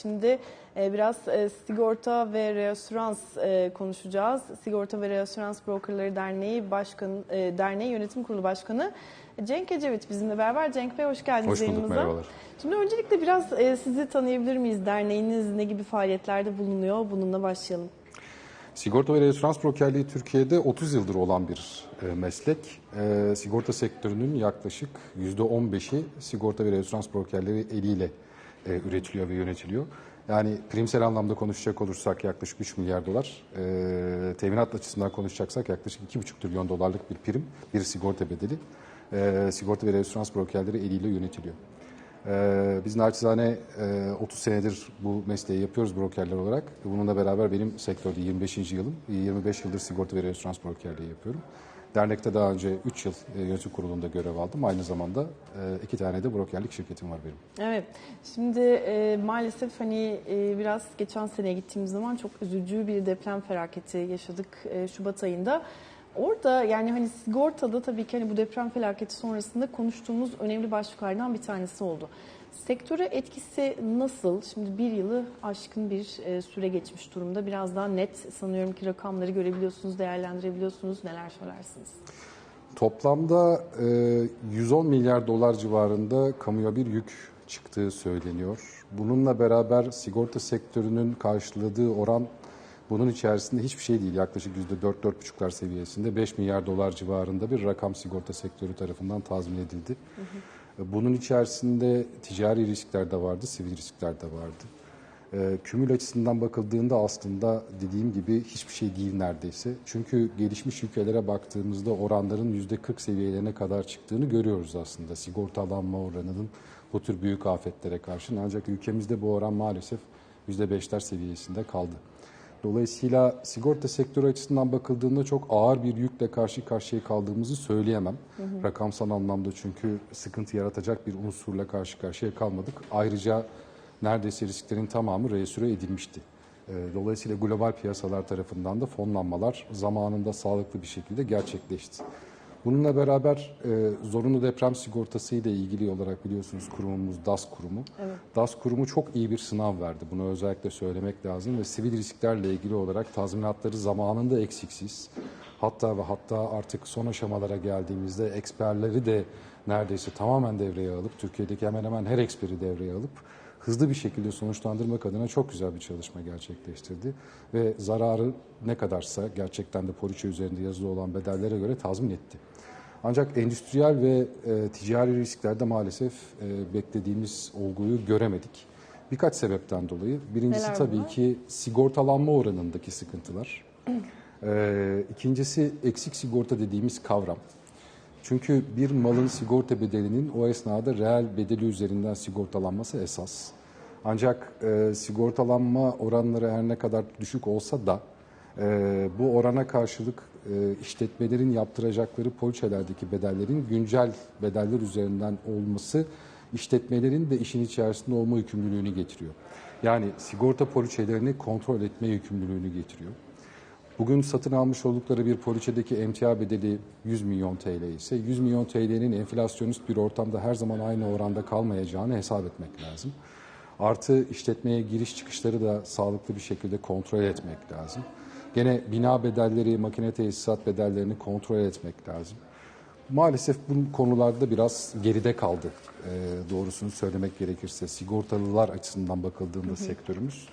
Şimdi e, biraz e, sigorta ve reasürans e, konuşacağız. Sigorta ve Reasürans Brokerları Derneği Başkanı, e, Derneği Yönetim Kurulu Başkanı Cenk Ecevit bizimle beraber. Cenk Bey hoş geldiniz Hoş bulduk, yayınımıza. merhabalar. Şimdi öncelikle biraz sizi tanıyabilir miyiz? Derneğiniz ne gibi faaliyetlerde bulunuyor? Bununla başlayalım. Sigorta ve reasürans brokerliği Türkiye'de 30 yıldır olan bir meslek. Sigorta sektörünün yaklaşık %15'i sigorta ve reasürans brokerleri eliyle e, üretiliyor ve yönetiliyor. Yani primsel anlamda konuşacak olursak yaklaşık 3 milyar dolar, e, teminat açısından konuşacaksak yaklaşık 2,5 trilyon dolarlık bir prim, bir sigorta bedeli. E, sigorta ve reasürans brokerleri eliyle yönetiliyor. Ee, biz naçizane e, 30 senedir bu mesleği yapıyoruz brokerler olarak. Bununla beraber benim sektörde 25. yılım. 25 yıldır sigorta ve reasürans brokerliği yapıyorum. Dernekte daha önce 3 yıl e, yönetim kurulunda görev aldım. Aynı zamanda e, iki tane de brokerlik şirketim var benim. Evet. Şimdi e, maalesef hani e, biraz geçen seneye gittiğimiz zaman çok üzücü bir deprem felaketi yaşadık e, Şubat ayında. Orada yani hani sigortada tabii ki hani bu deprem felaketi sonrasında konuştuğumuz önemli başlıklardan bir tanesi oldu. Sektöre etkisi nasıl? Şimdi bir yılı aşkın bir e, süre geçmiş durumda. Biraz daha net sanıyorum ki rakamları görebiliyorsunuz, değerlendirebiliyorsunuz. Neler söylersiniz? Toplamda e, 110 milyar dolar civarında kamuya bir yük çıktığı söyleniyor. Bununla beraber sigorta sektörünün karşıladığı oran bunun içerisinde hiçbir şey değil. Yaklaşık %4-4,5'lar seviyesinde 5 milyar dolar civarında bir rakam sigorta sektörü tarafından tazmin edildi. Bunun içerisinde ticari riskler de vardı, sivil riskler de vardı. E, kümül açısından bakıldığında aslında dediğim gibi hiçbir şey değil neredeyse. Çünkü gelişmiş ülkelere baktığımızda oranların %40 seviyelerine kadar çıktığını görüyoruz aslında. Sigortalanma oranının bu tür büyük afetlere karşı. Ancak ülkemizde bu oran maalesef %5'ler seviyesinde kaldı. Dolayısıyla sigorta sektörü açısından bakıldığında çok ağır bir yükle karşı karşıya kaldığımızı söyleyemem. Rakamsal anlamda çünkü sıkıntı yaratacak bir unsurla karşı karşıya kalmadık. Ayrıca neredeyse risklerin tamamı reesüre edilmişti. Ee, Dolayısıyla global piyasalar tarafından da fonlanmalar zamanında sağlıklı bir şekilde gerçekleşti. Bununla beraber e, zorunlu deprem sigortası ile ilgili olarak biliyorsunuz kurumumuz DAS kurumu. DAS kurumu çok iyi bir sınav verdi. Bunu özellikle söylemek lazım ve sivil risklerle ilgili olarak tazminatları zamanında eksiksiz. Hatta ve hatta artık son aşamalara geldiğimizde eksperleri de neredeyse tamamen devreye alıp Türkiye'deki hemen hemen her eksperi devreye alıp hızlı bir şekilde sonuçlandırmak adına çok güzel bir çalışma gerçekleştirdi. Ve zararı ne kadarsa gerçekten de poliçe üzerinde yazılı olan bedellere göre tazmin etti. Ancak endüstriyel ve e, ticari risklerde maalesef e, beklediğimiz olguyu göremedik. Birkaç sebepten dolayı. Birincisi Neler tabii bunlar? ki sigortalanma oranındaki sıkıntılar. E, ikincisi eksik sigorta dediğimiz kavram. Çünkü bir malın sigorta bedelinin o esnada reel bedeli üzerinden sigortalanması esas. Ancak e, sigortalanma oranları her ne kadar düşük olsa da e, bu orana karşılık e, işletmelerin yaptıracakları poliçelerdeki bedellerin güncel bedeller üzerinden olması işletmelerin de işin içerisinde olma yükümlülüğünü getiriyor. Yani sigorta poliçelerini kontrol etme yükümlülüğünü getiriyor. Bugün satın almış oldukları bir poliçedeki emtia bedeli 100 milyon TL ise 100 milyon TL'nin enflasyonist bir ortamda her zaman aynı oranda kalmayacağını hesap etmek lazım. Artı işletmeye giriş çıkışları da sağlıklı bir şekilde kontrol etmek lazım. Gene bina bedelleri, makine tesisat bedellerini kontrol etmek lazım. Maalesef bu konularda biraz geride kaldı e, doğrusunu söylemek gerekirse sigortalılar açısından bakıldığında sektörümüz.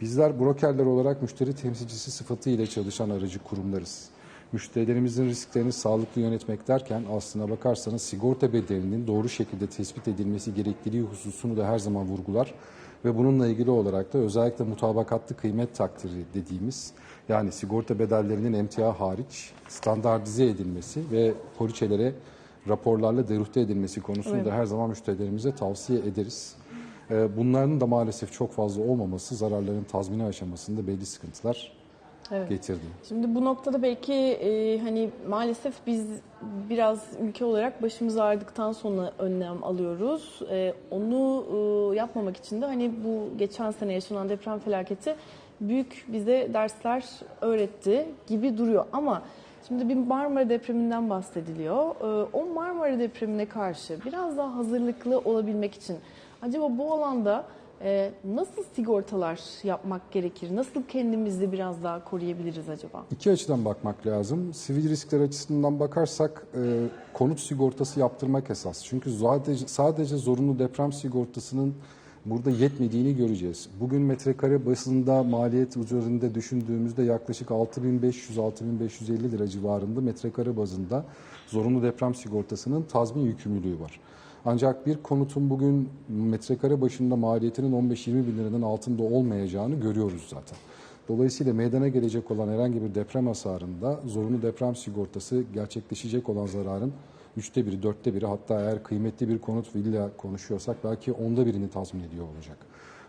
Bizler brokerler olarak müşteri temsilcisi sıfatıyla çalışan aracı kurumlarız. Müşterilerimizin risklerini sağlıklı yönetmek derken aslına bakarsanız sigorta bedelinin doğru şekilde tespit edilmesi gerekliliği hususunu da her zaman vurgular ve bununla ilgili olarak da özellikle mutabakatlı kıymet takdiri dediğimiz yani sigorta bedellerinin emtia hariç standartize edilmesi ve poliçelere raporlarla deruhte edilmesi konusunda Evet. her zaman müşterilerimize tavsiye ederiz. Ee, Bunların da maalesef çok fazla olmaması zararların tazmini aşamasında belli sıkıntılar Evet. getirdi. Şimdi bu noktada belki e, hani maalesef biz biraz ülke olarak başımız ağrıdıktan sonra önlem alıyoruz. E, onu e, yapmamak için de hani bu geçen sene yaşanan deprem felaketi büyük bize dersler öğretti gibi duruyor. Ama şimdi bir Marmara depreminden bahsediliyor. E, o Marmara depremine karşı biraz daha hazırlıklı olabilmek için acaba bu alanda Ee, nasıl sigortalar yapmak gerekir? Nasıl kendimizi biraz daha koruyabiliriz acaba? İki açıdan bakmak lazım. Sivil riskler açısından bakarsak e, konut sigortası yaptırmak esas. Çünkü sadece, sadece zorunlu deprem sigortasının burada yetmediğini göreceğiz. Bugün metrekare basında maliyet üzerinde düşündüğümüzde yaklaşık 6500-6550 lira civarında metrekare bazında zorunlu deprem sigortasının tazmin yükümlülüğü var. Ancak bir konutun bugün metrekare başında maliyetinin 15-20 bin liradan altında olmayacağını görüyoruz zaten. Dolayısıyla meydana gelecek olan herhangi bir deprem hasarında zorunlu deprem sigortası gerçekleşecek olan zararın üçte biri, dörtte biri hatta eğer kıymetli bir konut villa konuşuyorsak belki onda birini tazmin ediyor olacak.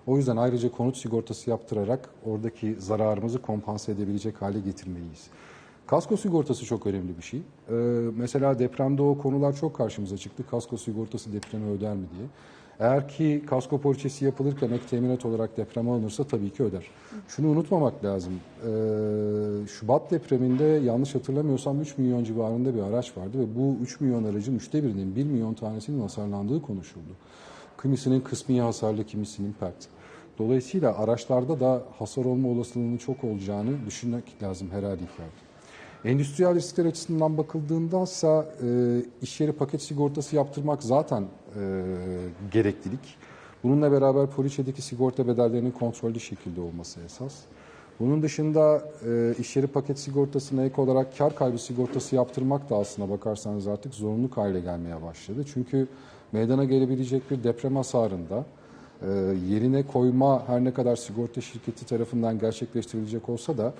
O yüzden ayrıca konut sigortası yaptırarak oradaki zararımızı kompanse edebilecek hale getirmeliyiz. Kasko sigortası çok önemli bir şey. Ee, mesela depremde o konular çok karşımıza çıktı. Kasko sigortası depremi öder mi diye. Eğer ki kasko poliçesi yapılırken ek teminat olarak deprem alınırsa tabii ki öder. Şunu unutmamak lazım. Ee, Şubat depreminde yanlış hatırlamıyorsam 3 milyon civarında bir araç vardı ve bu 3 milyon aracın üçte birinin 1 milyon tanesinin hasarlandığı konuşuldu. Kimisinin kısmi hasarlı, kimisinin pert. Dolayısıyla araçlarda da hasar olma olasılığının çok olacağını düşünmek lazım her halükarda. Endüstriyel riskler açısından bakıldığında ise iş yeri paket sigortası yaptırmak zaten e, gereklilik. Bununla beraber poliçedeki sigorta bedellerinin kontrollü şekilde olması esas. Bunun dışında e, iş yeri paket sigortasına ek olarak kar kaybı sigortası yaptırmak da aslına bakarsanız artık zorunluluk hale gelmeye başladı. Çünkü meydana gelebilecek bir deprem hasarında yerine koyma her ne kadar sigorta şirketi tarafından gerçekleştirilecek olsa da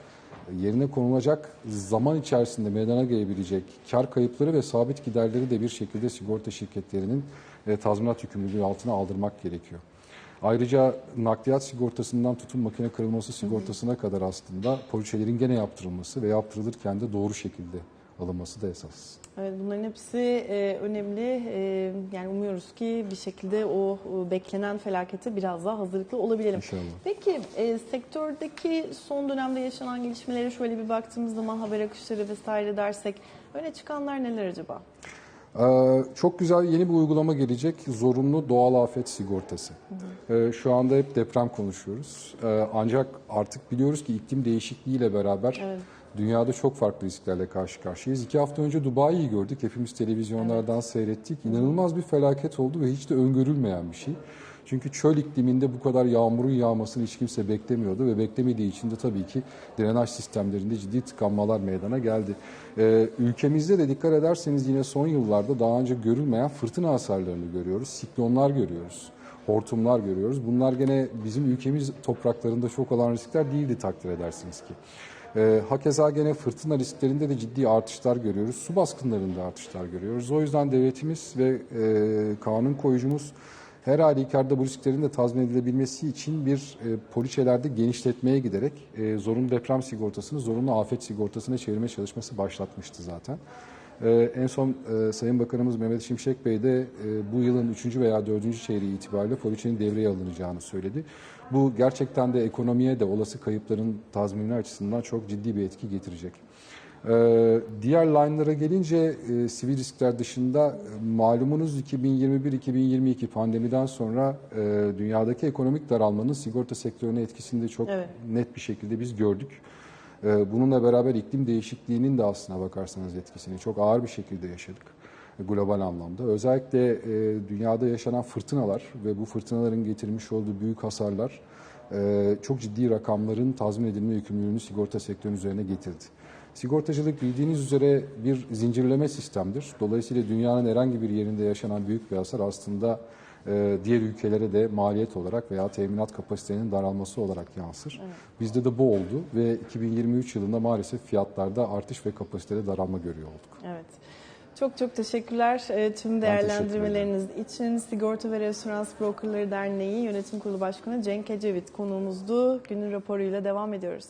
yerine konulacak zaman içerisinde meydana gelebilecek kar kayıpları ve sabit giderleri de bir şekilde sigorta şirketlerinin e, tazminat yükümlülüğü altına aldırmak gerekiyor. Ayrıca nakliyat sigortasından tutun makine kırılması sigortasına kadar aslında poliçelerin gene yaptırılması ve yaptırılırken de doğru şekilde alınması da esas. Evet bunların hepsi e, önemli. E, yani umuyoruz ki bir şekilde o e, beklenen felakete biraz daha hazırlıklı olabilelim. İnşallah. Peki e, sektördeki son dönemde yaşanan gelişmelere şöyle bir baktığımız zaman haber akışları vesaire dersek öne çıkanlar neler acaba? Ee, çok güzel yeni bir uygulama gelecek. Zorunlu doğal afet sigortası. Ee, şu anda hep deprem konuşuyoruz. Ee, ancak artık biliyoruz ki iklim değişikliğiyle beraber Evet. Dünyada çok farklı risklerle karşı karşıyayız. İki hafta önce Dubai'yi gördük. Hepimiz televizyonlardan seyrettik. İnanılmaz bir felaket oldu ve hiç de öngörülmeyen bir şey. Çünkü çöl ikliminde bu kadar yağmurun yağmasını hiç kimse beklemiyordu ve beklemediği için de tabii ki drenaj sistemlerinde ciddi tıkanmalar meydana geldi. Ee, ülkemizde de dikkat ederseniz yine son yıllarda daha önce görülmeyen fırtına hasarlarını görüyoruz, siklonlar görüyoruz, hortumlar görüyoruz. Bunlar gene bizim ülkemiz topraklarında çok olan riskler değildi takdir edersiniz ki. Ee, hakeza gene fırtına risklerinde de ciddi artışlar görüyoruz. Su baskınlarında artışlar görüyoruz. O yüzden devletimiz ve e, kanun koyucumuz her halükarda bu risklerin de tazmin edilebilmesi için bir e, poliçelerde genişletmeye giderek e, zorunlu deprem sigortasını zorunlu afet sigortasına çevirme çalışması başlatmıştı zaten. E, en son e, Sayın Bakanımız Mehmet Şimşek Bey de e, bu yılın 3. veya 4. çeyreği itibariyle poliçenin devreye alınacağını söyledi. Bu gerçekten de ekonomiye de olası kayıpların tazmini açısından çok ciddi bir etki getirecek. Ee, diğer line'lara gelince e, sivil riskler dışında e, malumunuz 2021-2022 pandemiden sonra e, dünyadaki ekonomik daralmanın sigorta sektörüne etkisini de çok Evet. net bir şekilde biz gördük. E, bununla beraber iklim değişikliğinin de aslına bakarsanız etkisini çok ağır bir şekilde yaşadık e, global anlamda. Özellikle e, dünyada yaşanan fırtınalar ve bu fırtınaların getirmiş olduğu büyük hasarlar e, çok ciddi rakamların tazmin edilme yükümlülüğünü sigorta sektörünün üzerine getirdi. Sigortacılık bildiğiniz üzere bir zincirleme sistemdir. Dolayısıyla dünyanın herhangi bir yerinde yaşanan büyük bir hasar aslında diğer ülkelere de maliyet olarak veya teminat kapasitenin daralması olarak yansır. Bizde de bu oldu ve 2023 yılında maalesef fiyatlarda artış ve kapasitede daralma görüyor olduk. Evet. Çok çok teşekkürler e, tüm değerlendirmeleriniz için. Sigorta ve Referans Brokerları Derneği Yönetim Kurulu Başkanı Cenk Ecevit konuğumuzdu. Günün raporuyla devam ediyoruz.